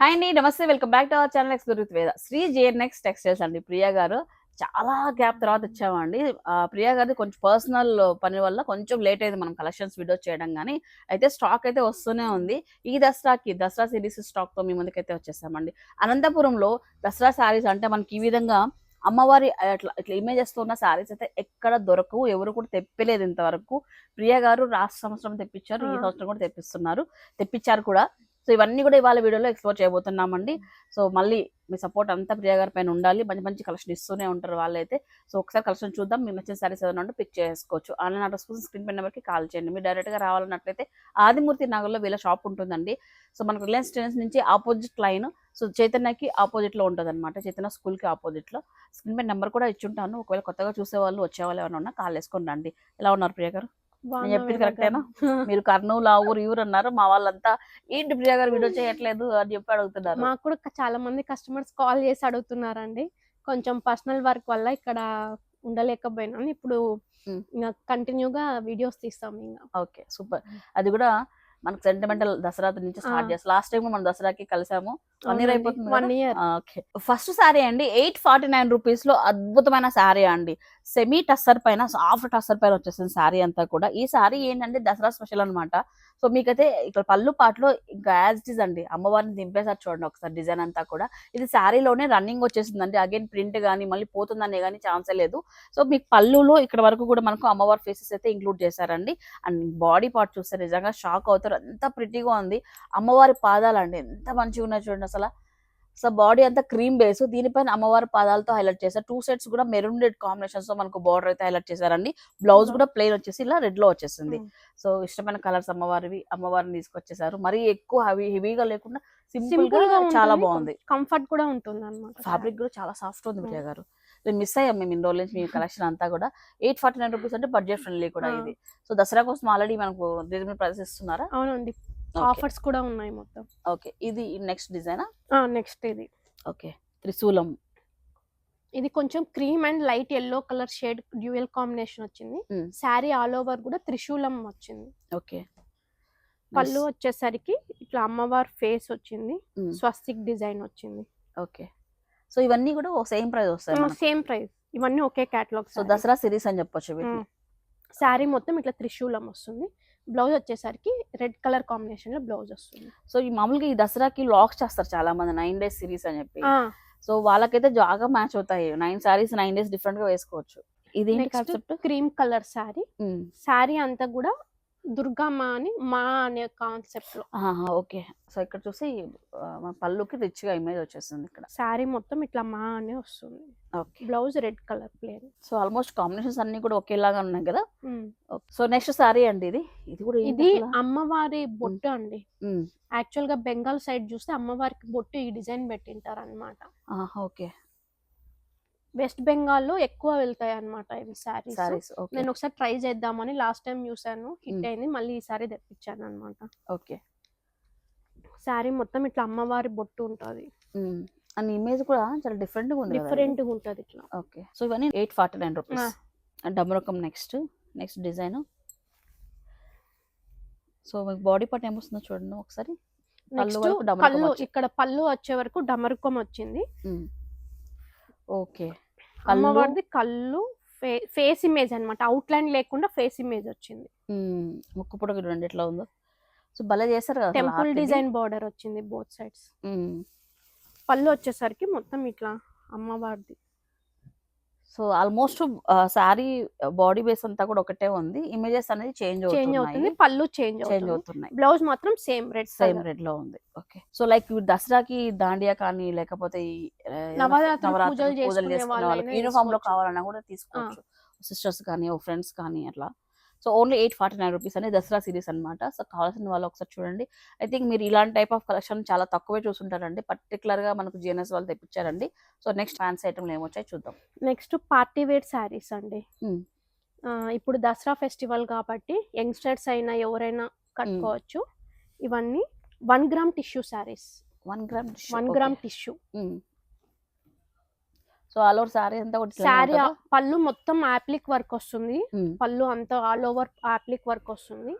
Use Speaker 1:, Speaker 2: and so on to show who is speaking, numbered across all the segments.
Speaker 1: Hi అండి నమస్తే. Welcome back to our channel X Veda Sri JNX textiles అండి. ప్రియా గారు చాలా గ్యాప్ తర్వాత వచ్చామండి. ఆ, ప్రియా గారిది కొంచెం పర్సనల్ పని వల్ల కొంచెం లేట్ అయింది. మనం కలెక్షన్స్ వీడియో చేయడం కానీ అయితే స్టాక్ అయితే వస్తూనే ఉంది. ఈ దసరాకి దసరా సిరీస్ స్టాక్తో మీ ముందుకైతే వచ్చేసామండి. అనంతపురంలో దసరా శారీస్ అంటే మనకి ఈ విధంగా అమ్మవారి అట్లా ఇట్లా ఇమేజెస్తో ఉన్న శారీస్ అయితే ఎక్కడ దొరకవు. ఎవరు కూడా తెప్పలేదు ఇంతవరకు. ప్రియా గారు రాష్ట్ర సంవత్సరం తెప్పించారు. ఈ. సంవత్సరం కూడా తెప్పిస్తున్నారు. తెప్పించారు కూడా. సో ఇవన్నీ కూడా ఇవాళ వీడియోలో ఎక్స్ప్లోర్ చేయబోతున్నామండి. సో మళ్ళీ మీ సపోర్ట్ అంతా ప్రియా గారి పైన ఉండాలి. మంచి మంచి కలెక్షన్ ఇస్తూనే ఉంటారు వాళ్ళైతే. సో ఒకసారి కలెక్షన్ చూద్దాం. మీకు నచ్చిన సారీస్ ఏదైనా ఉంటే పిక్ చేసుకోవచ్చు. ఆన్లైన్ అడ్రస్ కోసం స్క్రీన్ పై నెంబర్కి కాల్ చేయండి. మీరు డైరెక్ట్గా రావాలన్నట్లయితే ఆదిమూర్తి నగర్లో వీళ్ళ షాప్ ఉంటుందండి. సో మనకు రిలయన్స్ ట్రెండ్స్ నుంచి ఆపోజిట్ లైన్. సో చైతన్యకి ఆపోజిట్లో ఉంటుంది అనమాట చైతన్య స్కూల్కి ఆపోజిట్లో. స్క్రీన్ పై నెంబర్ కూడా ఇచ్చుంటాను. ఒకవేళ కొత్తగా చూసే వాళ్ళు వచ్చే వాళ్ళు ఏమైనా ఉన్నా కాల్ వేసుకొని రండి. ఎలా ఉన్నారు ప్రియా గారు? నేను చెప్పింది కరెక్టేనా? మీరు కర్నూలు ఆ ఊరు ఇవ్వరు అన్నారు. మా వాళ్ళంతా ఏంటి ప్రియా గారు వీడియో చేయట్లేదు? అని చెప్పి అడుగుతున్నారు.
Speaker 2: మాకు కూడా చాలా మంది కస్టమర్స్ కాల్ చేసి అడుగుతున్నారండి. కొంచెం పర్సనల్ వర్క్ వల్ల ఇక్కడ ఉండలేకపోయినాను ఇప్పుడు కంటిన్యూగా వీడియోస్ తీస్తాం ఇంకా
Speaker 1: ఓకే సూపర్. అది కూడా మనకు సెంటిమెంటల్ దసరా నుంచి స్టార్ట్. చేస్తాం. లాస్ట్ టైం మనం దసరాకి కలిసాము. వన్ ఇయర్ అయిపోతుంది
Speaker 2: one year
Speaker 1: okay first sari అండి ఎయిట్ ఫార్టీ నైన్ రూపీస్లో అద్భుతమైన శారీ అండి. సెమీ టస్సర్ పైన సాఫ్ట్ టస్సర్ పైన వచ్చేసింది శారీ అంతా కూడా. ఈ శారీ ఏంటంటే దసరా స్పెషల్ అన్నమాట. సో మీకైతే ఇక్కడ పళ్ళు పాటలో ఇంకా యాజ్ ఇట్ ఇస్ అండి. అమ్మవారిని దింపేసారు చూడండి ఒకసారి డిజైన్ అంతా కూడా. ఇది శారీలోనే రన్నింగ్ వచ్చేసిందండి. అగైన్ ప్రింట్ కానీ మళ్ళీ పోతుందనే కానీ ఛాన్సే లేదు. సో మీకు పళ్ళులో ఇక్కడ వరకు కూడా మనకు అమ్మవారి ఫేసెస్ అయితే ఇంక్లూడ్ చేశారండి. అండ్ బాడీ పార్ట్ చూస్తే నిజంగా షాక్ అవుతారు. అంత ప్రిటీగా ఉంది. అమ్మవారి పాదాలు అండి ఎంత మంచిగా ఉన్నాయి చూడండి అసలు. సో బాడీ అంతా క్రీమ్ బేస్. దీనిపైన అమ్మవారి పాదాలతో హైలైట్ చేశారు. టూ సెట్స్ కూడా మెరూన్ రెడ్ కాంబినేషన్స్తో మనకు బార్డర్ అయితే హైలైట్ చేశారండి. బ్లౌజ్ కూడా ప్లెయిన్ వచ్చేసి ఇలా రెడ్లో వచ్చేసింది. సో ఇష్టమైన కలర్స్ అమ్మవారివి అమ్మవారిని తీసుకొచ్చేసారు. మరీ ఎక్కువ హెవీ హెవీగా లేకుండా
Speaker 2: సింపుల్గా
Speaker 1: చాలా. బాగుంది.
Speaker 2: కంఫర్ట్ కూడా ఉంటుంది అనమాట
Speaker 1: ఫ్యాబ్రిక్ కూడా చాలా సాఫ్ట్ ఉంది. విజయ్ గారు. మిస్ అయ్యాం మేము ఇన్ని రోజుల నుంచి మీ కలెక్షన్ అంతా కూడా. ఎయిట్ ఫార్టీ నైన్ రూపీస్ అంటే బడ్జెట్ ఫ్రెండ్లీ కూడా. ఇది. సో దసరా కోసం ఆల్రెడీ మనకు ప్రైస్ ఇస్తున్నారా
Speaker 2: అవునండి. ఆఫర్స్ కూడా ఉన్నాయి మొత్తం.
Speaker 1: ఓకే. ఇది నెక్స్ట్ డిజైనా?
Speaker 2: నెక్స్ట్ ఇది.
Speaker 1: ఓకే. త్రిశూలం.
Speaker 2: ఇది కొంచెం cream and light yellow colour shade dual combination వచ్చింది. శారీ ఆల్ ఓవర్ కూడా త్రిశూలం వచ్చింది.
Speaker 1: ఓకే.
Speaker 2: పళ్ళు వచ్చేసరికి ఇట్లా అమ్మవారి ఫేస్ వచ్చింది. స్వస్తిక్ డిజైన్ వచ్చింది.
Speaker 1: ఓకే. సో ఇవన్నీ కూడా సేమ్ ప్రైస్ వస్తాయి.
Speaker 2: Same price. ఇవన్నీ ఒకే కేటలాగ్
Speaker 1: సో దసరా సిరీస్ అని చెప్పొచ్చు
Speaker 2: శారీ మొత్తం ఇట్లా త్రిశూలం వస్తుంది. బ్లౌజ్ వచ్చేసరికి రెడ్ కలర్ కాంబినేషన్లో బ్లౌజ్ వస్తుంది.
Speaker 1: సో ఈ మామూలుగా ఈ దసరాకి లాక్స్ చేస్తారు చాలా మంది నైన్ డేస్ సిరీస్ అని చెప్పి. సో వాళ్ళకైతే జాగా మ్యాచ్ అవుతాయి. నైన్ సారీస్ నైన్ డేస్ డిఫరెంట్గా వేసుకోవచ్చు ఇది
Speaker 2: క్రీమ్ కలర్ శారీ. శారీ అంతా కూడా దుర్గమ్మ అని మా అనే కాన్సెప్ట్లో
Speaker 1: ఓకే. సో ఇక్కడ చూసి మన పళ్ళుకి రిచ్గా ఇమేజ్ వచ్చేస్తుంది ఇక్కడ.
Speaker 2: శారీ మొత్తం ఇట్లా మా అనే వస్తుంది.
Speaker 1: Okay.
Speaker 2: Blouse red colour plain.
Speaker 1: So almost combinations అన్ని కూడా ఒకేలాగా ఉన్నాయి కదా? సో నెక్స్ట్ సారీ అండి ఇది. ఇది కూడా
Speaker 2: ఇది? అమ్మవారి బొట్టు అండి. యాక్చువల్గా బెంగాల్ సైడ్ చూస్తే అమ్మవారికి బొట్టు ఈ డిజైన్ పెట్టింటారు అనమాట
Speaker 1: ఓకే.
Speaker 2: వెస్ట్ బెంగాల్లో ఎక్కువ వెళ్తాయి అనమాట ఇవి శారీస్ నేను ఒకసారి ట్రై చేద్దామని లాస్ట్ టైం చూసాను హిట్. అయింది మళ్ళీ ఈసారి తెప్పించాను అనమాట
Speaker 1: ఓకే.
Speaker 2: శారీ మొత్తం ఇట్లా అమ్మవారి బొట్టు ఉంటుంది.
Speaker 1: అండ్ ఇమేజ్ కూడా చాలా డిఫరెంట్గా ఉంది.
Speaker 2: డిఫరెంట్గా ఉంటది ఇట్లా.
Speaker 1: ఓకే. సో ఇవన్నీ eight forty nine rupees. Next next design. So మీకు బాడీ పార్ట్ ఏమొస్తుందో చూడండి ఒకసారి. పళ్ళు
Speaker 2: ఇక్కడ పళ్ళు వచ్చే వరకు డమరుకం వచ్చింది.
Speaker 1: ఓకే.
Speaker 2: అమ్మవారిది కళ్ళు ఫేస్ ఇమేజ్ అన్నమాట. అవుట్ లైన్ లేకుండా ఫేస్ ఇమేజ్ వచ్చింది.
Speaker 1: ముక్కు చూడండి ఎట్లా ఉందో. సో భలే చేస్తారు కదా
Speaker 2: టెంపుల్. డిజైన్ బార్డర్ వచ్చింది బోత్ సైడ్స్. పళ్ళు వచ్చేసరికి మొత్తం ఇట్లా అమ్మవారిది.
Speaker 1: So almost sari body base అంతా కూడా ఒకటే ఉంది. ఇమేజెస్ అనేది చేంజ్
Speaker 2: చేంజ్ అవుతుంది. పళ్ళు చేంజ్
Speaker 1: చేంజ్ అవుతున్నాయి.
Speaker 2: బ్లౌజ్ మాత్రం సేమ్ రెడ్
Speaker 1: సేమ్ రెడ్లో ఉంది. ఓకే. సో లైక్ దసరాకి దాండియా కానీ లేకపోతే
Speaker 2: పూజలు చేసుకునే
Speaker 1: వాళ్ళకి
Speaker 2: యూనిఫామ్లో.
Speaker 1: కావాలన్నా కూడా తీసుకోవచ్చు. సిస్టర్స్ కానీ ఫ్రెండ్స్ కానీ అట్లా. So only eight forty nine rupees అనేది దసరా సిరీస్ అన్నమాట. సో కావాల్సిన వాళ్ళు ఒకసారి చూడండి. ఐ థింక్ మీరు ఇలాంటి టైప్ ఆఫ్ కలెక్షన్ చాలా తక్కువే చూసుంటారండి పర్టికులర్గా మనకు జిఎన్ఎస్ వాళ్ళు తెప్పించారండి. సో నెక్స్ట్ ఫ్యాన్స్ ఐటమ్ ఏమొచ్చాయి చూద్దాం.
Speaker 2: నెక్స్ట్ పార్టీ వేర్ శారీస్ అండి. ఇప్పుడు దసరా ఫెస్టివల్ కాబట్టి యంగ్స్టర్స్ అయినా ఎవరైనా కట్టుకోవచ్చు. ఇవన్నీ one gram tissue saris.
Speaker 1: One gram
Speaker 2: one gram tissue.
Speaker 1: So all over sari అంతా కూడా
Speaker 2: శారీ పళ్ళు మొత్తం యాప్లిక్ వర్క్ వస్తుంది. పళ్ళు అంతా ఆల్ ఓవర్ యాప్లిక్ వర్క్ వస్తుంది.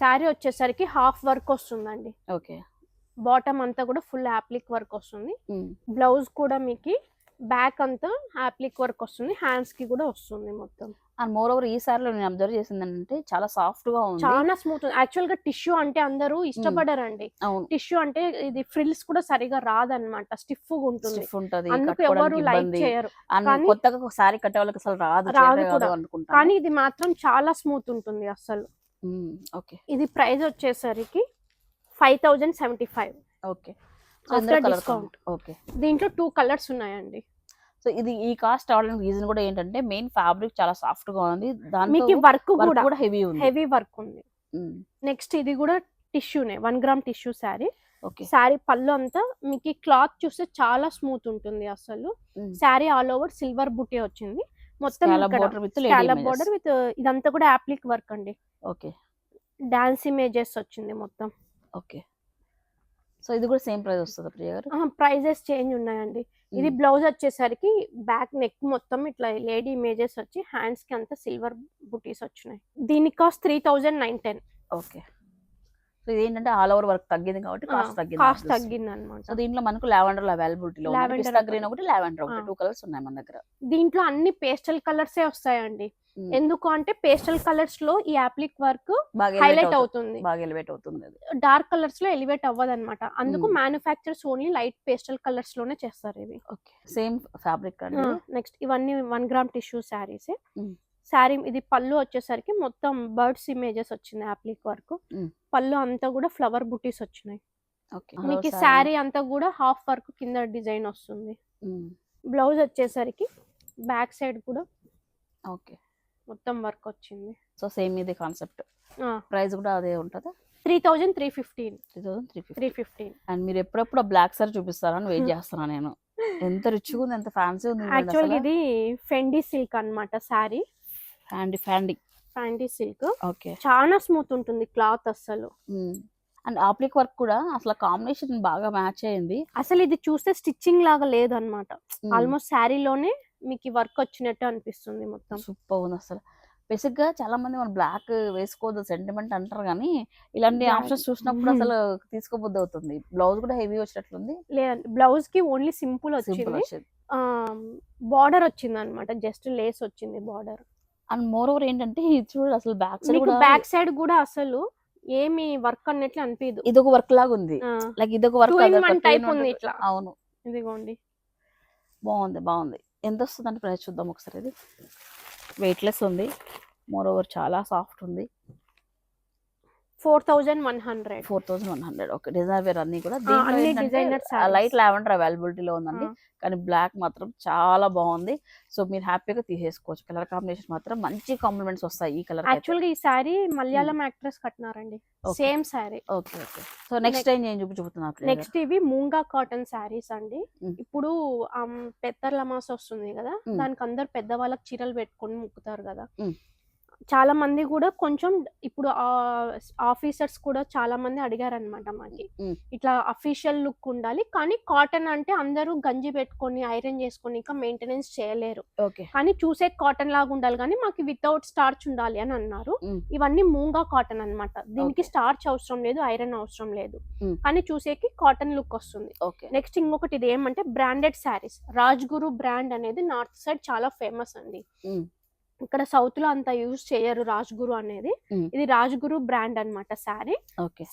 Speaker 2: శారీ వచ్చేసరికి హాఫ్ వర్క్ వస్తుందండి.
Speaker 1: ఓకే.
Speaker 2: బాటమ్ అంతా కూడా ఫుల్ యాప్లిక్ వర్క్ వస్తుంది. బ్లౌజ్ కూడా మీకు బ్యాక్ అంతా యాప్లిక్ వర్క్ వస్తుంది. హ్యాండ్స్కి కూడా వస్తుంది మొత్తం.
Speaker 1: అండ్ మోర్ ఓవర్ ఈ సారిలో నేను అబ్జర్వ్ చేసింది ఏంటంటే చాలా సాఫ్ట్గా ఉంది.
Speaker 2: చాలా స్మూత్. యాక్చువల్గా టిష్యూ అంటే అందరూ ఇష్టపడరండి. టిష్యూ అంటే ఇది ఫ్రిల్స్ కూడా సరిగా రాదన్నమాట. స్టిఫ్గా ఉంటుంది.
Speaker 1: స్టిఫ్ ఉంటది
Speaker 2: అందుకు ఎవరు లైక్ చేయరు.
Speaker 1: కొత్తగా సారీ కట్టే వాళ్ళకి అసలు రాదు
Speaker 2: రాదు
Speaker 1: అనుకుంటాను.
Speaker 2: కానీ ఇది మాత్రం చాలా స్మూత్ ఉంటుంది అసలు
Speaker 1: ఓకే.
Speaker 2: ఇది ప్రైస్ వచ్చేసరికి five thousand seventy five.
Speaker 1: Okay.
Speaker 2: discount.
Speaker 1: Okay.
Speaker 2: దీంట్లో టూ కలర్స్ ఉన్నాయండి.
Speaker 1: సో ఇది ఈ కాస్ట్ అవడానికి రీజన్ కూడా ఏంటంటే మెయిన్ ఫ్యాబ్రిక్ చాలా సాఫ్ట్గా ఉంది. దాంతో
Speaker 2: మీకు వర్క్ కూడా
Speaker 1: హెవీ ఉంది.
Speaker 2: హెవీ వర్క్ ఉంది. నెక్స్ట్ ఇది కూడా టిష్యూనే one gram tissue sari
Speaker 1: okay
Speaker 2: sari పళ్ళు అంతా మీకు క్లాత్ చూస్తే చాలా స్మూత్ ఉంటుంది అసలు. శారీ ఆల్ ఓవర్ సిల్వర్ బుటీ వచ్చింది. మొత్తం
Speaker 1: బోర్డర్ విత్
Speaker 2: బోర్డర్ విత్ ఇదంతా కూడా యాప్లిక్ వర్క్ అండి.
Speaker 1: ఓకే
Speaker 2: డాన్స్ ఇమేజెస్ వచ్చింది మొత్తం.
Speaker 1: ఓకే సో ఇది కూడా సేమ్ ప్రైస్ వస్తుంది ప్రియ గారు?
Speaker 2: ప్రైజెస్ చేంజ్ ఉన్నాయండి. ఇది బ్లౌజ్ వచ్చేసరికి బ్యాక్ నెక్ మొత్తం ఇట్లా లేడీ ఇమేజెస్ వచ్చి హ్యాండ్స్కి అంతా సిల్వర్ బుటీస్ వచ్చినాయి. దీని cost three thousand nine ten.
Speaker 1: Okay. So ఇది ఏంటంటే ఆల్ ఓవర్ వర్క్ తగ్గింది కాబట్టి కాస్ట్ తగ్గింది
Speaker 2: కాస్ట్. తగ్గింది అనమాట
Speaker 1: సో దీంట్లో మనకు లావెండర్ అవైలబిలిటీలో
Speaker 2: ఒకటి.
Speaker 1: గ్రీన్ ఒకటి. లావెండర్ ఒకటి. టూ కలర్స్ ఉన్నాయి మన దగ్గర.
Speaker 2: దీంట్లో అన్ని పేస్టల్ కలర్సే వస్తాయండి.
Speaker 1: Mm.
Speaker 2: ఎందుకు అంటే పేస్టల్ కలర్స్లో ఈ యాప్లిక్ వర్క్ హైలైట్
Speaker 1: అవుతుంది. బాగా ఎలివేట్ అవుతుంది
Speaker 2: డార్క్ కలర్స్లో ఎలివేట్ అవ్వదు అనమాట అందుకు. మ్యానుఫ్యాక్చర్స్ ఓన్లీ లైట్ పేస్టల్ కలర్స్లోనే చేస్తారు ఇవి
Speaker 1: ఓకే సేమ్ ఫ్యాబ్రిక్
Speaker 2: నెక్స్ట్ ఇవన్నీ one gram tissue saris. Sari ఇది పళ్ళు వచ్చేసరికి మొత్తం బర్డ్స్ ఇమేజెస్ వచ్చింది యాప్లిక్ వర్క్. పళ్ళు అంతా కూడా ఫ్లవర్ బుటీస్ వచ్చినాయి.
Speaker 1: ఓకే.
Speaker 2: మీకు శారీ. అంతా కూడా హాఫ్ వర్క్ కింద డిజైన్ వస్తుంది. బ్లౌజ్ వచ్చేసరికి బ్యాక్ సైడ్ కూడా
Speaker 1: ఓకే.
Speaker 2: మొత్తం వర్క్ వచ్చింది.
Speaker 1: సో సేమ్ ఇది కాన్సెప్ట్. ప్రైస్ కూడా అదే ఉంటుందా?
Speaker 2: Three thousand three fifteen.
Speaker 1: Three thousand three fifty.
Speaker 2: Three fifteen.
Speaker 1: And మీరు ఎప్పుడెప్పుడు బ్లాక్ సారీ చూపిస్తారని వెయిట్ చేస్తున్నా నేను. ఎంత రిచ్గా ఉంది ఎంత ఫ్యాన్సీ ఉంది
Speaker 2: యాక్చువల్గా ఇది ఫెండీ సిల్క్ అన్నమాట sari.
Speaker 1: Fendi Fendi.
Speaker 2: Fendi silk.
Speaker 1: Okay.
Speaker 2: చాలా స్మూత్ ఉంటుంది క్లాత్ అస్సలు.
Speaker 1: అండ్ ఆప్లిక్ వర్క్ కూడా అసలు కాంబినేషన్ బాగా మ్యాచ్ అయ్యింది
Speaker 2: అసలు ఇది చూస్తే స్టిచ్చింగ్ లాగా లేదు అనమాట ఆల్మోస్ట్ శారీలోనే మీకు వర్క్ వచ్చినట్టు అనిపిస్తుంది మొత్తం.
Speaker 1: సూపర్ ఉంది అసలు. బేసిక్గా చాలా మంది మనం బ్లాక్ వేసుకోవద్దు సెంటిమెంట్ అంటారు కానీ ఇలాంటి. ఆప్షన్స్ చూసినప్పుడు. అసలు తీసుకోబుద్ది అవుతుంది. బ్లౌజ్ కూడా హెవీ వచ్చినట్లుంది.
Speaker 2: లేదండి బ్లౌజ్కి ఓన్లీ సింపుల్
Speaker 1: సింపుల్
Speaker 2: వచ్చింది. బార్డర్ వచ్చింది అనమాట జస్ట్ లేస్ వచ్చింది బార్డర్
Speaker 1: అండ్ మోర్ ఓవర్ ఏంటంటే ఇది చూడు అసలు బ్యాక్ సైడ్ కూడా
Speaker 2: బ్యాక్ సైడ్ కూడా అసలు ఏమి వర్క్ అన్నట్లు అనిపించదు
Speaker 1: ఇదొక వర్క్ లాగా ఉంది like work
Speaker 2: Two in one type ఉంది ఇట్లా.
Speaker 1: అవును.
Speaker 2: ఇదిగోండి.
Speaker 1: బాగుంది బాగుంది. ఎంత వస్తుందంటే ప్రైస్ చూద్దాం ఒకసారి ఇది. వెయిట్లెస్ ఉంది. మోర్ ఓవర్ చాలా సాఫ్ట్ ఉంది.
Speaker 2: Four thousand one hundred.
Speaker 1: Four thousand one hundred. Okay designer wear అన్ని కూడా. లైట్ లావెండర్ అవైలబిలిటీలో ఉందండి. కానీ బ్లాక్ మాత్రం చాలా బాగుంది. సో మీరు హ్యాపీగా తీసేసుకోవచ్చు. కలర్ కాంబినేషన్ మాత్రం మంచి కాంప్లిమెంట్స్ వస్తాయి ఈ కలర్
Speaker 2: యాక్చువల్గా ఈ sari Malayalam actress కట్టినారండి. Same sari
Speaker 1: okay okay. So next time నేను చూపి చూపుతున్నారు
Speaker 2: నెక్స్ట్ ఇవి మూంగా కాటన్ శారీస్ అండి. ఇప్పుడు పెద్దర్ల మాస వస్తుంది కదా. దానికి అందరు పెద్దవాళ్ళకి చీరలు పెట్టుకొని ముక్కుతారు కదా. చాలా మంది కూడా కొంచెం ఇప్పుడు ఆఫీసర్స్ కూడా చాలా మంది అడిగారు అనమాట మాకి. ఇట్లా అఫీషియల్ లుక్ ఉండాలి కానీ కాటన్ అంటే అందరూ గంజి పెట్టుకొని ఐరన్ చేసుకొని ఇంకా మెయింటెనెన్స్ చేయలేరు
Speaker 1: ఓకే
Speaker 2: కానీ చూసే కాటన్ లాగా ఉండాలి కానీ మాకు వితౌట్ స్టార్చ్ ఉండాలి అని అన్నారు. ఇవన్నీ మూంగా కాటన్ అన్నమాట దీనికి. స్టార్చ్ అవసరం లేదు ఐరన్ అవసరం లేదు. కానీ చూసేకి కాటన్ లుక్ వస్తుంది నెక్స్ట్ ఇంకొకటి ఇది ఏమంటే బ్రాండెడ్ శారీస్ రాజ్ గురు బ్రాండ్ అనేది నార్త్ సైడ్ చాలా ఫేమస్ అండి. ఇక్కడ సౌత్లో అంత యూజ్ చేయరు రాజ్ గురు అనేది. ఇది రాజ్ గురు బ్రాండ్ అన్నమాట శారీ.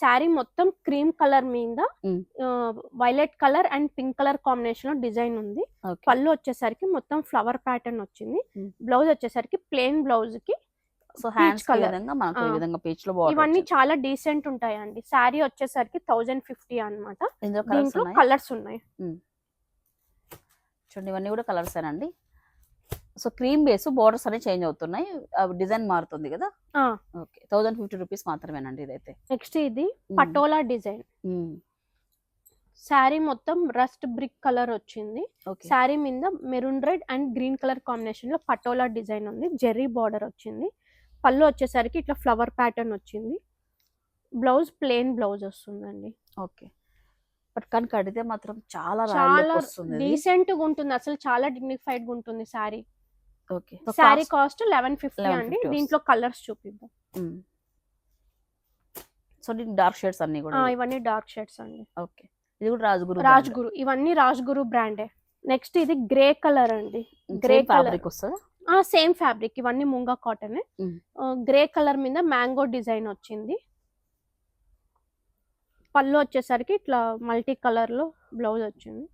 Speaker 2: శారీ మొత్తం క్రీమ్ కలర్ మీద. Violet colour and pink colour కాంబినేషన్లో డిజైన్ ఉంది. పళ్ళు వచ్చేసరికి మొత్తం ఫ్లవర్ ప్యాటర్న్ వచ్చింది. బ్లౌజ్ వచ్చేసరికి ప్లెయిన్ బ్లౌజ్కి
Speaker 1: సో హ్యాండ్స్. విధంగా పేజ్లో
Speaker 2: ఇవన్నీ చాలా డీసెంట్ ఉంటాయండి. శారీ వచ్చేసరికి థౌజండ్ ఫిఫ్టీ దీంట్లో
Speaker 1: ఉన్నాయి?
Speaker 2: కలర్స్ ఉన్నాయి.
Speaker 1: చూడండి ఇవన్నీ కూడా కలర్స్ అండి? సో క్రీమ్ బేస్ బోర్డర్స్ అనేవి చేంజ్ అవుతున్నాయి. డిజైన్ మారుతుంది కదా. ఓకే. థౌసండ్ ఫిఫ్టీ రూపీస్ మాత్రమేనండి ఇదైతే.
Speaker 2: నెక్స్ట్ ఇది పటోలా డిజైన్. శారీ మొత్తం రస్ట్ బ్రిక్ కలర్ వచ్చింది. శారీ మీద maroon red and green colour కాంబినేషన్లో పటోలా డిజైన్ ఉంది. జెర్రీ బార్డర్ వచ్చింది. పళ్ళు వచ్చేసరికి ఇట్లా ఫ్లవర్ ప్యాటర్న్ వచ్చింది. బ్లౌజ్ ప్లెయిన్ బ్లౌజ్ వస్తుందండి.
Speaker 1: ఓకే. బట్ కానీ కడితే మాత్రం చాలా
Speaker 2: చాలా. డీసెంట్గా ఉంటుంది. అసలు చాలా డిగ్నిఫైడ్గా ఉంటుంది sari.
Speaker 1: Okay. So
Speaker 2: sari
Speaker 1: cost-
Speaker 2: eleven fifty
Speaker 1: 1150
Speaker 2: అండి. దీంట్లో కలర్స్ చూపిద్దాం.
Speaker 1: సో డార్క్ షేడ్స్ అన్ని కూడా
Speaker 2: ఇవన్నీ డార్క్ షేడ్స్ అండి.
Speaker 1: ఓకే. ఇది కూడా రాజగురు
Speaker 2: రాజ్గురు ఇవన్నీ రాజ్గురు బ్రాండే నెక్స్ట్ ఇది గ్రే కలర్ అండి. గ్రే
Speaker 1: ఫ్యాబ్రిక్ వస్తుంది?
Speaker 2: సేమ్ ఫ్యాబ్రిక్ ఇవన్నీ ముంగా కాటన్. గ్రే కలర్ మీద మ్యాంగో డిజైన్ వచ్చింది. పళ్ళు వచ్చేసరికి ఇట్లా మల్టీ కలర్లో బ్లౌజ్ వచ్చింది.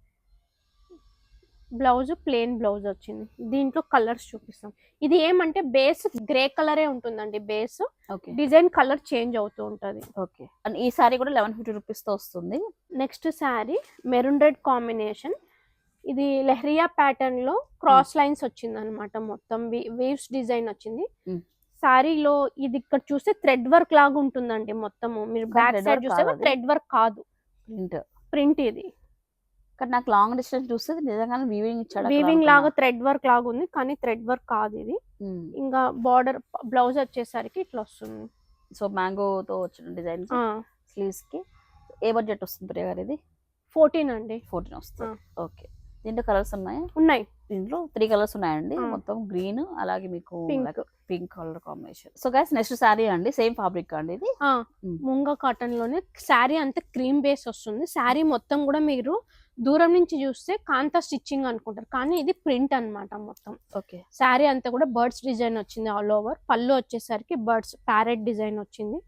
Speaker 2: బ్లౌజ్ ప్లెయిన్ బ్లౌజ్ వచ్చింది. దీంట్లో కలర్స్ చూపిస్తాం. ఇది ఏమంటే బేస్ గ్రే కలరే ఉంటుందండి base.
Speaker 1: Okay.
Speaker 2: Design colour change అవుతూ ఉంటది.
Speaker 1: ఓకే. అండ్ ఈ సారీ కూడా లెవెన్ ఫిఫ్టీ రూపీస్తో వస్తుంది.
Speaker 2: Next sari maroon red combination. ఇది లెహరియా ప్యాటర్న్లో క్రాస్ లైన్స్ వచ్చింది అనమాట మొత్తం వేవ్స్ డిజైన్ వచ్చింది. శారీలో ఇది ఇక్కడ చూస్తే థ్రెడ్ వర్క్ లాగా ఉంటుందండి మొత్తము. మీరు బ్యాక్ సైడ్ చూస్తే. థ్రెడ్ వర్క్ కాదు.
Speaker 1: ప్రింట్.
Speaker 2: ప్రింట్ ఇది.
Speaker 1: కానీ నాకు లాంగ్ డిస్టెన్స్ చూస్తే నిజంగానే వీవింగ్ ఇచ్చాడు
Speaker 2: వీవింగ్ లాగా థ్రెడ్ వర్క్ లాగా ఉంది కానీ థ్రెడ్ వర్క్ కాదు ఇది. ఇంకా బార్డర్ బ్లౌజ్ వచ్చేసరికి ఇట్లా వస్తుంది.
Speaker 1: సో మ్యాంగో తో వచ్చిన డిజైన్స్ స్లీవ్స్కి ఏ బడ్జెట్ వస్తుంది ప్రియ గారు ఇది
Speaker 2: ఫోర్టీన్ అండి.
Speaker 1: ఫోర్టీన్ వస్తుంది. ఓకే. దీంట్లో కలర్స్ ఉన్నాయా?
Speaker 2: ఉన్నాయి.
Speaker 1: దీంట్లో త్రీ కలర్స్ ఉన్నాయండి. మొత్తం గ్రీన్ అలాగే మీకు
Speaker 2: pink
Speaker 1: pink colour combination. So guys next sari అండి. సేమ్ ఫ్యాబ్రిక్ అండి ఇది.
Speaker 2: ముంగ కాటన్లోనే శారీ అంతా క్రీమ్ బేస్ వస్తుంది. శారీ మొత్తం కూడా మీరు దూరం నుంచి చూస్తే కాంతా స్టిచ్చింగ్ అనుకుంటారు. కానీ ఇది ప్రింట్ అన్నమాట మొత్తం.
Speaker 1: ఓకే.
Speaker 2: శారీ అంతా కూడా బర్డ్స్ డిజైన్ వచ్చింది ఆల్ ఓవర్. పళ్ళు వచ్చేసరికి బర్డ్స్ ప్యారెట్ డిజైన్ వచ్చింది.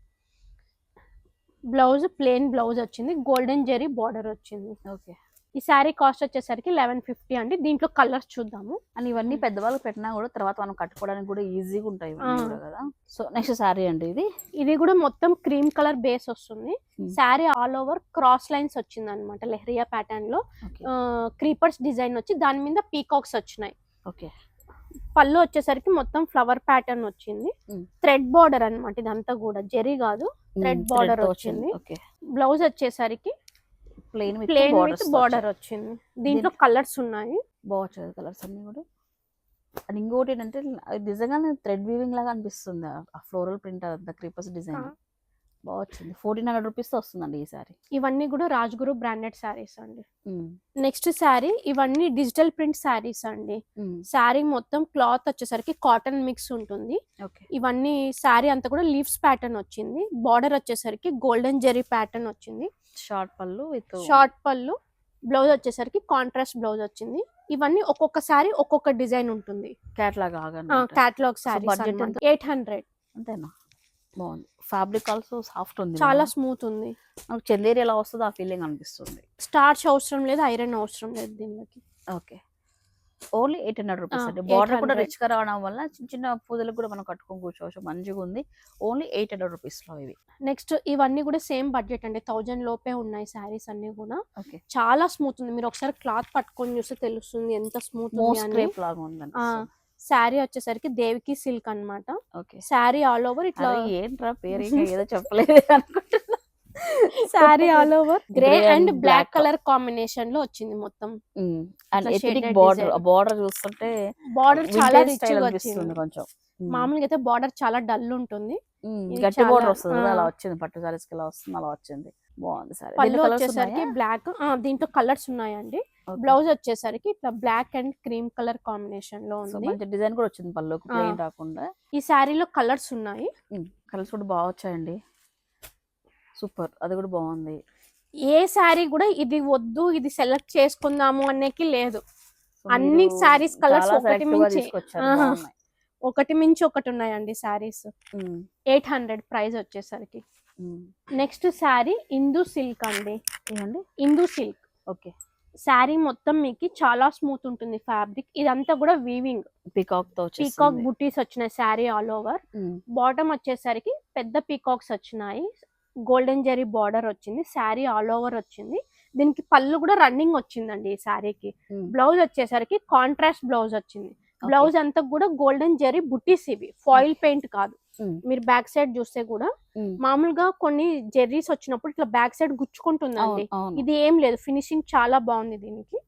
Speaker 2: బ్లౌజ్ ప్లెయిన్ బ్లౌజ్ వచ్చింది. గోల్డెన్ జెరీ బార్డర్ వచ్చింది.
Speaker 1: ఓకే.
Speaker 2: ఈ శారీ కాస్ట్ వచ్చేసరికి లెవెన్ ఫిఫ్టీ అండి. దీంట్లో కలర్స్ చూద్దాము.
Speaker 1: అండ్ ఇవన్నీ
Speaker 2: Mm.
Speaker 1: పెద్దవాళ్ళకి పెట్టినా కూడా తర్వాత మనం కట్టుకోవడానికి కూడా ఈజీగా ఉంటాయి కదా. సో నెక్స్ట్ శారీ అండి ఇది.
Speaker 2: ఇది కూడా మొత్తం క్రీమ్ కలర్ బేస్ వస్తుంది.
Speaker 1: Hmm.
Speaker 2: Sari all over cross lines వచ్చింది అనమాట లెహరియా
Speaker 1: ప్యాటర్న్లో.
Speaker 2: క్రీపర్స్ డిజైన్ వచ్చి దాని మీద పీకాక్స్ వచ్చినాయి.
Speaker 1: ఓకే.
Speaker 2: పళ్ళు వచ్చేసరికి మొత్తం ఫ్లవర్ ప్యాటర్న్ వచ్చింది. థ్రెడ్ బార్డర్ అన్నమాట ఇదంతా కూడా. జెరీ కాదు Thread border వచ్చింది.
Speaker 1: ఓకే.
Speaker 2: బ్లౌజ్ వచ్చేసరికి
Speaker 1: ప్లెయిన్
Speaker 2: ప్లేన్ విత్ బార్డర్ వచ్చింది. దీంట్లో కలర్స్ ఉన్నాయి.
Speaker 1: బాగుంది కలర్స్ అన్ని కూడా. అండ్ ఇంకోటి ఏంటంటే అది నిజంగానే థ్రెడ్ వీవింగ్ లాగా అనిపిస్తుంది. ఆ ఫ్లోరల్ ప్రింట్ అదంతా క్రీపర్స్ డిజైన్. బాగా వచ్చింది ఫోర్టీన్ హండ్రెడ్ రూపీస్ వస్తుందండి ఈ సారీ.
Speaker 2: ఇవన్నీ కూడా రాజ్గురు బ్రాండెడ్ శారీస్ అండి. నెక్స్ట్ శారీ ఇవన్నీ డిజిటల్ ప్రింట్ శారీస్ అండి. శారీ మొత్తం క్లాత్ వచ్చేసరికి కాటన్ మిక్స్ ఉంటుంది. ఇవన్నీ శారీ అంతా కూడా లీవ్స్ ప్యాటర్న్ వచ్చింది. బార్డర్ వచ్చేసరికి గోల్డెన్ జెరీ ప్యాటర్న్ వచ్చింది.
Speaker 1: షార్ట్ పళ్ళు విత్
Speaker 2: షార్ట్ పళ్ళు బ్లౌజ్ వచ్చేసరికి కాంట్రాస్ట్ బ్లౌజ్ వచ్చింది. ఇవన్నీ ఒక్కొక్క శారీ ఒక్కొక్క డిజైన్ ఉంటుంది.
Speaker 1: క్యాట్లాగ్
Speaker 2: క్యాటలాగ్
Speaker 1: ఎంత?
Speaker 2: Eight hundred.
Speaker 1: అంతేనా? బాగుంది. ఫ్యాబ్రిక్ ఆల్సో సాఫ్ట్ ఉంది
Speaker 2: చాలా స్మూత్ ఉంది.
Speaker 1: నాకు చందేరి ఎలా వస్తుందో ఆ ఫీలింగ్ అనిపిస్తుంది.
Speaker 2: స్టార్చ్ అవసరం లేదు ఐరన్ అవసరం లేదు దీనికి
Speaker 1: okay only eight hundred rupees అండి. బార్డర్ కూడా
Speaker 2: 800.
Speaker 1: రిచ్గా రావడం వల్ల చిన్న చిన్న పూజలకు కూడా మనం కట్టుకొని కూర్చోవచ్చు. మంచిగా ఉంది. ఓన్లీ ఎయిట్ హండ్రెడ్ రూపీస్లో ఇవి.
Speaker 2: నెక్స్ట్ ఇవన్నీ కూడా సేమ్ బడ్జెట్ అండి. థౌజండ్ లోపే ఉన్నాయి శారీస్ అన్ని కూడా. చాలా స్మూత్ ఉంది. మీరు ఒకసారి క్లాత్ పట్టుకొని చూస్తే తెలుస్తుంది ఎంత స్మూత్
Speaker 1: లాగా ఉందండి
Speaker 2: శారీ వచ్చేసరికి దేవికి సిల్క్ అన్నమాట.
Speaker 1: ఓకే.
Speaker 2: శారీ ఆల్ ఓవర్ ఇట్లా
Speaker 1: ఏంట్రా పేరు? ఏదో చెప్పలేదు అనుకుంటున్నా.
Speaker 2: Sari all over grey and. Black colour కాంబినేషన్లో వచ్చింది మొత్తం.
Speaker 1: బార్డర్. బార్డర్ చూస్తుంటే
Speaker 2: బార్డర్ చాలా రిచ్ వచ్చింది.
Speaker 1: కొంచెం.
Speaker 2: మామూలుగా అయితే బార్డర్ చాలా డల్ ఉంటుంది.
Speaker 1: గట్టి బార్డర్ వస్తుంది. అలా వచ్చింది. పట్టు సారీస్కి ఎలా వస్తుంది అలా వచ్చింది. బాగుంది సారీ.
Speaker 2: పళ్ళు వచ్చేసరికి బ్లాక్ దీంట్లో కలర్స్ ఉన్నాయండి. బ్లౌజ్ వచ్చేసరికి ఇట్లా బ్లాక్ అండ్ క్రీమ్ కలర్
Speaker 1: కాంబినేషన్లో
Speaker 2: ఉంది.
Speaker 1: డిజైన్ కూడా వచ్చింది పళ్ళుకి. ప్లెయిన్ రాకుండా.
Speaker 2: ఈ శారీలో కలర్స్ ఉన్నాయి.
Speaker 1: కలర్స్ కూడా బాగా వచ్చాయండి. సూపర్ అది కూడా బాగుంది.
Speaker 2: ఏ శారీ కూడా ఇది వద్దు ఇది సెలెక్ట్ చేసుకుందాము అనేకి లేదు. అన్ని colours
Speaker 1: చాలా
Speaker 2: ఒకటి మించి. ఒకటి మించి ఒకటి ఉన్నాయండి శారీస్. ఎయిట్ హండ్రెడ్ ప్రైస్ వచ్చేసరికి. నెక్స్ట్ శారీ ఇందు సిల్క్ అండి. ఇందు సిల్క్.
Speaker 1: ఓకే.
Speaker 2: శారీ మొత్తం మీకు చాలా స్మూత్ ఉంటుంది ఫ్యాబ్రిక్. ఇదంతా కూడా వీవింగ్
Speaker 1: పీకాక్తో
Speaker 2: పీకాక్ బుటీస్ వచ్చినాయి శారీ ఆల్ ఓవర్. బాటమ్ వచ్చేసరికి పెద్ద పీకాక్స్ వచ్చినాయి. గోల్డెన్ జెరీ బార్డర్ వచ్చింది. శారీ ఆల్ ఓవర్ వచ్చింది. దీనికి పళ్ళు కూడా రన్నింగ్ వచ్చిందండి ఈ శారీకి. బ్లౌజ్ వచ్చేసరికి కాంట్రాస్ట్ బ్లౌజ్ వచ్చింది. బ్లౌజ్ అంతా కూడా గోల్డెన్ జెరీ బుటీస్ ఇవి. ఫాయిల్ పెయింట్ కాదు. మీరు బ్యాక్ సైడ్ చూస్తే కూడా. మామూలుగా కొన్ని జెర్రీస్ వచ్చినప్పుడు ఇట్లా బ్యాక్ సైడ్ గుచ్చుకుంటుందండి. ఇది ఏం లేదు. ఫినిషింగ్ చాలా బాగుంది దీనికి.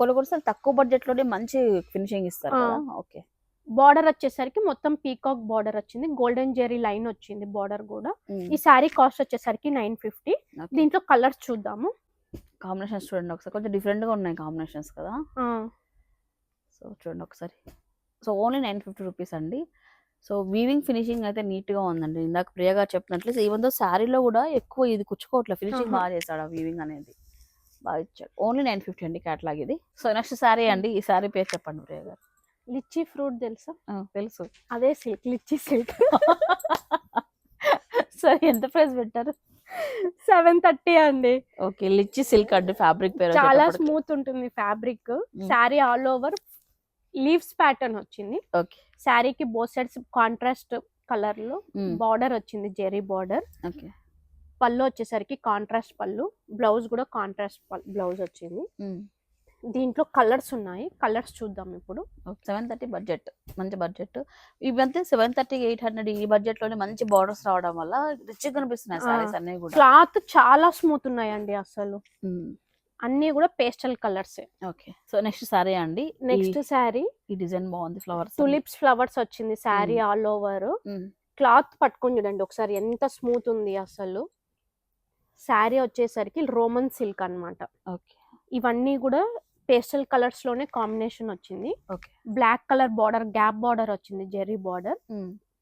Speaker 1: కొన్ని కొన్నిసార్లు తక్కువ బడ్జెట్లోనే మంచి ఫినిషింగ్ ఇస్తారు ఓకే.
Speaker 2: బార్డర్ వచ్చేసరికి మొత్తం పీకాక్ బార్డర్ వచ్చింది. గోల్డెన్ జెరీ లైన్ వచ్చింది బార్డర్ కూడా. ఈ శారీ కాస్ట్ వచ్చేసరికి నైన్ ఫిఫ్టీ. దీంట్లో కలర్స్ చూద్దాము.
Speaker 1: కాంబినేషన్స్ చూడండి ఒకసారి. కొంచెం డిఫరెంట్గా ఉన్నాయి కాంబినేషన్స్ కదా? సో చూడండి ఒకసారి. So only nine fifty rupees అండి. సో వీవింగ్ ఫినిషింగ్ అయితే నీట్గా ఉందండి. ఇందాక ప్రియ గారు చెప్పినట్లు ఈవెన్ దో శారీలో కూడా ఎక్కువ ఇది కుచ్చుకోవట్లేదు. ఫినిషింగ్. బాగా చేశాడు ఆ వీవింగ్ అనేది. బాగా ఇచ్చాడు. ఓన్లీ నైన్ ఫిఫ్టీ అండి క్యాట్లాగ్ ఇది. సో నెక్స్ట్ శారీ అండి. ఈ శారీ పేరు చెప్పండి ప్రియ గారు.
Speaker 2: లిచ్చి ఫ్రూట్ తెలుసా?
Speaker 1: తెలుసు.
Speaker 2: అదే సిల్క్ లిచ్చి సిల్క్
Speaker 1: సో ఎంత ప్రైస్ పెట్టారు?
Speaker 2: సెవెన్ థర్టీ అండి.
Speaker 1: ఓకే లిచ్చి సిల్క్ అండి ఫ్యాబ్రిక్ పేరు
Speaker 2: చాలా. స్మూత్ ఉంటుంది fabric sari all over leaves pattern వచ్చింది.
Speaker 1: ఓకే.
Speaker 2: శారీకి బోత్ సైడ్స్ కాంట్రాస్ట్
Speaker 1: కలర్లో.
Speaker 2: బార్డర్ వచ్చింది జెరీ బార్డర్.
Speaker 1: ఓకే.
Speaker 2: పళ్ళు వచ్చేసరికి కాంట్రాస్ట్ పళ్ళు బ్లౌజ్ కూడా కాంట్రాస్ట్ బ్లౌజ్ వచ్చింది. దీంట్లో కలర్స్ ఉన్నాయి. కలర్స్ చూద్దాం ఇప్పుడు.
Speaker 1: Seven thirty budget. మంచి బడ్జెట్. ఇవంతే సెవెన్ థర్టీ ఎయిట్ హండ్రెడ్ ఈ బడ్జెట్లోనే మంచి బార్డర్స్ రావడం వల్ల రిచ్ కనిపిస్తున్నాయి
Speaker 2: ఆ.
Speaker 1: సారీస్ అన్ని కూడా.
Speaker 2: క్లాత్ చాలా స్మూత్ ఉన్నాయండి అసలు. అన్ని కూడా pastel colours.
Speaker 1: Okay. So next sari అండి.
Speaker 2: నెక్స్ట్ శారీ
Speaker 1: ఈ డిజైన్ బాగుంది ఫ్లవర్స్
Speaker 2: టులిప్స్ ఫ్లవర్స్ వచ్చింది
Speaker 1: మ్మ్.
Speaker 2: All over. క్లాత్ పట్టుకొని చూడండి ఒకసారి ఎంత స్మూత్ ఉంది అసలు. శారీ వచ్చేసరికి రోమన్ సిల్క్ అన్నమాట.
Speaker 1: ఓకే.
Speaker 2: ఇవన్నీ కూడా పేస్టల్ కలర్స్లోనే కాంబినేషన్ వచ్చింది.
Speaker 1: Okay.
Speaker 2: Black colour border gap border వచ్చింది జెర్రీ బార్డర్.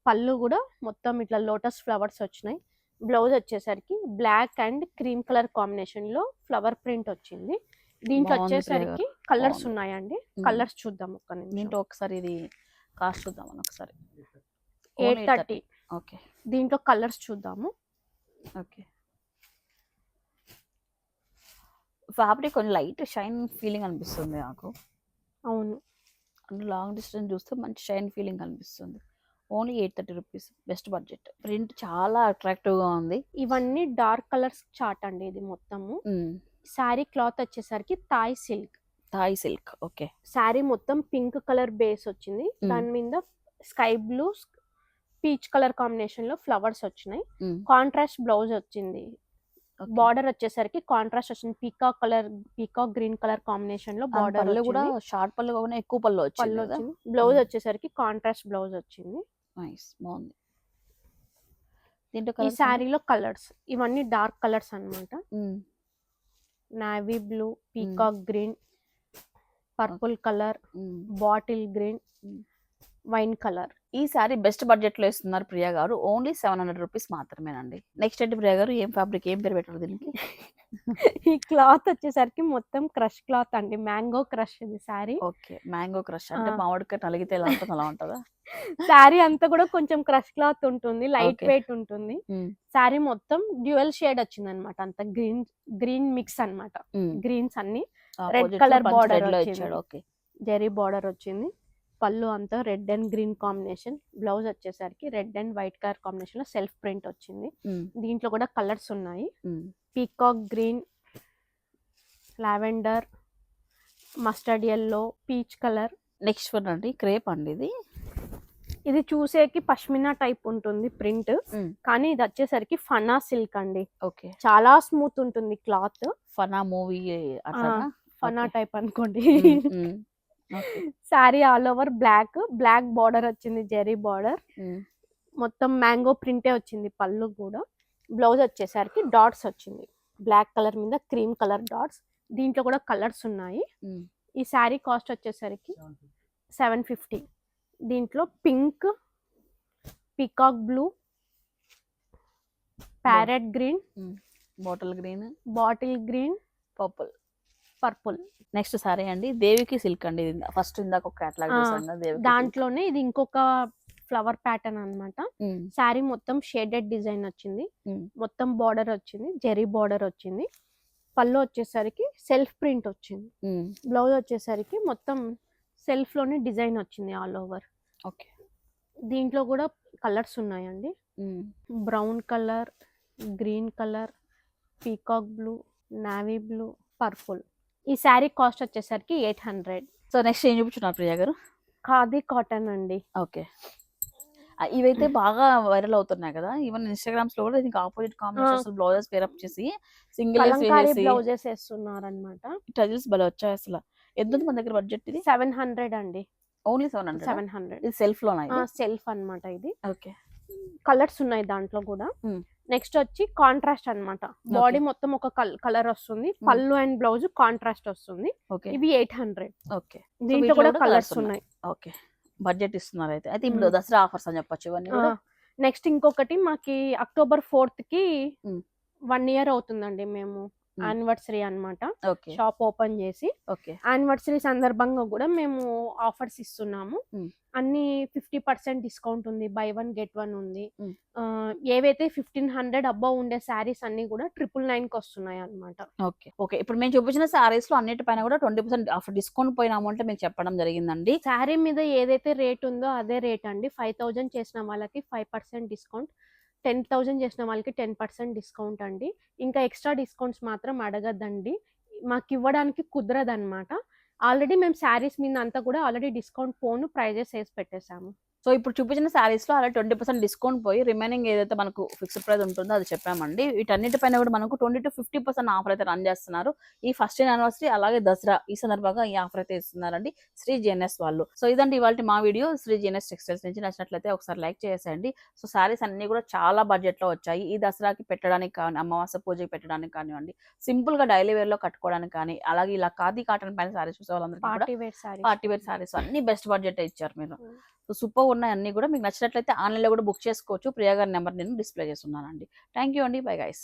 Speaker 2: పళ్ళు కూడా మొత్తం ఇట్లా లోటస్ ఫ్లవర్స్ వచ్చినాయి. బ్లౌజ్ వచ్చేసరికి బ్లాక్ అండ్ క్రీమ్ కలర్ కాంబినేషన్లో ఫ్లవర్ ప్రింట్ వచ్చింది. దీంట్లో వచ్చేసరికి కలర్స్. ఉన్నాయండి. కలర్స్ చూద్దాం ఒక్క నిమిషం.
Speaker 1: ఒకసారి ఇది కాస్ట్ చూద్దామని ఒకసారి.
Speaker 2: Eight thirty.
Speaker 1: ఓకే.
Speaker 2: దీంట్లో కలర్స్ చూద్దాము.
Speaker 1: ఓకే. ఫ్యాబ్రిక్ కొంచెం లైట్ షైన్ ఫీలింగ్ అనిపిస్తుంది నాకు.
Speaker 2: అవును.
Speaker 1: లాంగ్ డిస్టెన్స్ చూస్తే మంచి షైన్ ఫీలింగ్ అనిపిస్తుంది. Only eight thirty rupees best budget. Print చాలా attractive గా ఉంది.
Speaker 2: ఇవన్నీ డార్క్ కలర్స్ చాట్ అండి ఇది మొత్తము. శారీ క్లాత్ వచ్చేసరికి Thai silk.
Speaker 1: Thai silk okay.
Speaker 2: Sari మొత్తం పింక్ కలర్ బేస్ వచ్చింది. దాని మీద స్కై బ్లూ పీచ్ కలర్ కాంబినేషన్లో ఫ్లవర్స్ వచ్చినాయి. కాంట్రాస్ట్ బ్లౌజ్ వచ్చింది. బార్డర్ వచ్చేసరికి కాంట్రాస్ట్ వచ్చింది. Peacock colour peacock green colour కాంబినేషన్లో బార్డర్
Speaker 1: కూడా షార్ట్ పళ్ళు ఎక్కువ పళ్ళు వచ్చింది.
Speaker 2: బ్లౌజ్. వచ్చేసరికి కాంట్రాస్ట్ బ్లౌజ్ వచ్చింది.
Speaker 1: నైస్ బాగుంది దీంట్లో
Speaker 2: ఈ? శారీలో కలర్స్ ఇవన్నీ డార్క్ కలర్స్ అన్నమాట
Speaker 1: మ్మ్.
Speaker 2: Navy blue peacock green purple colour. Bottle green. Wine colour.
Speaker 1: ఈ సారీ బెస్ట్ బడ్జెట్లో ఇస్తున్నారు ప్రియా గారు. ఓన్లీ సెవెన్ హండ్రెడ్ రూపీస్ మాత్రమేనండి. నెక్స్ట్ ఏంటి ప్రియా గారు? ఏం ఫ్యాబ్రిక్ ఏం పేరు పెట్టారు దీనికి?
Speaker 2: ఈ క్లాత్ వచ్చేసరికి మొత్తం క్రష్ క్లాత్ అండి. మ్యాంగో క్రష్ ఇది శారీ.
Speaker 1: ఓకే. Mango crush. అంటే. మామిడికాయ నలిగితే ఎలా ఉంటుంది? అలా ఉంటుందా?
Speaker 2: శారీ అంతా కూడా కొంచెం క్రష్ క్లాత్ ఉంటుంది. లైట్. వెయిట్ ఉంటుంది. శారీ మొత్తం డ్యూయల్ షేడ్ వచ్చింది అనమాట అంత గ్రీన్ గ్రీన్ మిక్స్ అన్నమాట
Speaker 1: మ్మ్.
Speaker 2: గ్రీన్స్ అన్ని.
Speaker 1: లో
Speaker 2: వచ్చింది.
Speaker 1: ఇచ్చాడు. ఓకే.
Speaker 2: జెరీ బార్డర్ వచ్చింది. పళ్ళు అంతా red and green combination. Blouse వచ్చేసరికి రెడ్ అండ్ వైట్ కలర్ కాంబినేషన్లో సెల్ఫ్ ప్రింట్ వచ్చింది. దీంట్లో కూడా కలర్స్ ఉన్నాయి. Peacock green lavender mustard yellow peach colour.
Speaker 1: Next one అండి క్రేప్ అండి ఇది.
Speaker 2: ఇది చూసేకి పష్మినా టైప్ ఉంటుంది ప్రింట్. కానీ ఇది వచ్చేసరికి ఫనా సిల్క్ అండి.
Speaker 1: ఓకే.
Speaker 2: చాలా స్మూత్ ఉంటుంది cloth.
Speaker 1: Fanaa movie
Speaker 2: Fanaa. Type అనుకోండి. Sari all over black black border వచ్చింది జెరీ బార్డర్. మొత్తం మ్యాంగో ప్రింటే వచ్చింది పళ్ళు కూడా. బ్లౌజ్ వచ్చేసరికి డాట్స్ వచ్చింది. బ్లాక్ కలర్ మీద క్రీమ్ కలర్ డాట్స్. దీంట్లో కూడా కలర్స్ ఉన్నాయి. ఈ శారీ కాస్ట్ వచ్చేసరికి సెవెన్ ఫిఫ్టీ. దీంట్లో pink peacock blue parrot green
Speaker 1: bottle green
Speaker 2: bottle green
Speaker 1: purple.
Speaker 2: Purple
Speaker 1: next sari అండి దేవికి సిల్క్ అండి ఫస్ట్ ఇందాక ఒక క్యాట్లాగ్
Speaker 2: దాంట్లోనే ఇది ఇంకొక ఫ్లవర్ ప్యాటర్న్.
Speaker 1: మ్మ్.
Speaker 2: శారీ మొత్తం షేడెడ్ డిజైన్ వచ్చింది. మొత్తం బార్డర్ వచ్చింది జెరీ బార్డర్ వచ్చింది పళ్ళు వచ్చేసరికి సెల్ఫ్ ప్రింట్ వచ్చింది. బ్లౌజ్ వచ్చేసరికి మొత్తం సెల్ఫ్లోనే డిజైన్ వచ్చింది ఆల్ ఓవర్
Speaker 1: ఓకే
Speaker 2: దీంట్లో కూడా కలర్స్ ఉన్నాయండి. Brown colour green colour peacock blue navy blue purple ఈ శారీ కాస్ట్ వచ్చేసరికి ఎయిట్ హండ్రెడ్.
Speaker 1: సో నెక్స్ట్ ఏం చూపించున్నారు ప్రియా గారు?
Speaker 2: ఖాదీ కాటన్ అండి.
Speaker 1: ఓకే. ఇవైతే బాగా వైరల్ అవుతున్నాయి కదా. ఈవెన్ ఇన్స్టాగ్రామ్స్లో కూడా దీనికి opposite combinations blouses pair up చేసి సింగిల్
Speaker 2: బ్లౌజెస్ వేస్తున్నారు అనమాట
Speaker 1: టజిల్స్ భలే వచ్చాయి అసలు. ఎంత మన దగ్గర బడ్జెట్ ఇది?
Speaker 2: సెవెన్ హండ్రెడ్ అండి.
Speaker 1: Only seven hundred
Speaker 2: seven hundred.
Speaker 1: ఇది సెల్ఫ్ లోనా
Speaker 2: సెల్ఫ్ అన్నమాట ఇది.
Speaker 1: ఓకే.
Speaker 2: కలర్స్ ఉన్నాయి దాంట్లో కూడా. నెక్స్ట్ వచ్చి కాంట్రాస్ట్ అన్నమాట. బాడీ మొత్తం ఒక కలర్ వస్తుంది. పళ్ళు అండ్ బ్లౌజ్ కాంట్రాస్ట్ వస్తుంది. ఇవి ఎయిట్ హండ్రెడ్.
Speaker 1: ఓకే.
Speaker 2: దీంట్లో కూడా కలర్స్ ఉన్నాయి.
Speaker 1: ఓకే. బడ్జెట్ ఇస్తున్నారు అయితే. అయితే ఇప్పుడు. దసరా ఆఫర్స్ అని చెప్పొచ్చు ఇవన్నీ
Speaker 2: నెక్స్ట్ ఇంకొకటి మాకి అక్టోబర్
Speaker 1: ఫోర్త్కి.
Speaker 2: వన్ ఇయర్ అవుతుందండి మేము. యానివర్సరీ అన్నమాట.
Speaker 1: ఓకే.
Speaker 2: షాప్ ఓపెన్ చేసి
Speaker 1: ఓకే.
Speaker 2: యానివర్సరీ సందర్భంగా కూడా మేము ఆఫర్స్ ఇస్తున్నాము. అన్ని ఫిఫ్టీ పర్సెంట్ డిస్కౌంట్ ఉంది. బై వన్ గెట్ వన్ ఉంది. ఏవైతే ఫిఫ్టీన్ హండ్రెడ్ అబ్బవ్ ఉండే శారీస్ అన్ని కూడా ట్రిపుల్ నైన్కి వస్తున్నాయి అన్నమాట.
Speaker 1: ఓకే. ఓకే. ఇప్పుడు మేము చూపించిన సారీస్లో అన్నిటిపైన కూడా ట్వంటీ పర్సెంట్ ఆఫర్ డిస్కౌంట్ పోయిన అమౌంట్ మీకు చెప్పడం జరిగిందండి.
Speaker 2: శారీ మీద ఏదైతే రేట్ ఉందో అదే రేట్ అండి. ఫైవ్ థౌజండ్ చేసిన వాళ్ళకి five percent discount. Ten thousand చేసిన వాళ్ళకి టెన్ పర్సెంట్ డిస్కౌంట్ అండి. ఇంకా ఎక్స్ట్రా డిస్కౌంట్స్ మాత్రం అడగద్దండి. మాకు ఇవ్వడానికి కుదరదన్నమాట. ఆల్రెడీ మేము శారీస్ మీద అంతా కూడా ఆల్రెడీ డిస్కౌంట్ పోను ప్రైజెస్ వేసి పెట్టేశాము.
Speaker 1: సో ఇప్పుడు చూపించిన సారీస్లో అలా ట్వంటీ పర్సెంట్ డిస్కౌంట్ పోయి రిమైనింగ్ ఏదైతే మనకు ఫిక్స్డ్ ప్రైస్ ఉంటుందో అది చెప్పామండి. వీటన్నిటిపైన కూడా మనకు twenty to fifty percent offer అయితే రన్ చేస్తున్నారు. ఈ ఫస్ట్ యానివర్సరీ అలాగే దసరా ఈ సందర్భంగా ఈ ఆఫర్ అయితే ఇస్తున్నారండి శ్రీ జిఎన్ఎస్ వాళ్ళు. సో ఇదండి ఇవాళ మా వీడియో శ్రీ జిఎన్ఎస్ టెక్స్టైల్స్ నుంచి నచ్చినట్లయితే ఒకసారి లైక్ చేసేయండి. సో సారీస్ అన్ని కూడా చాలా బడ్జెట్లో వచ్చాయి. ఈ దసరాకి పెట్టడానికి కానీ అమావాస్య పూజకి పెట్టడానికి కానివ్వండి సింపుల్గా డైలీ వేర్లో కట్టుకోవడానికి కానీ అలాగే ఇలా ఖాదీ కాటన్ పైన సారీస్ చూసే వాళ్ళందరికీ కూడా
Speaker 2: party wear sari
Speaker 1: party wear saris అన్ని బెస్ట్ బడ్జెట్ ఇచ్చారు మీరు. సో సూపర్ ఉన్నాయి అన్నీ కూడా. మీకు నచ్చినట్లయితే ఆన్లైన్లో కూడా బుక్ చేసుకోవచ్చు. ప్రియా గారి నెంబర్ నేను డిస్ప్లే చేస్తున్నానండి. థ్యాంక్ యూ అండి. Bye guys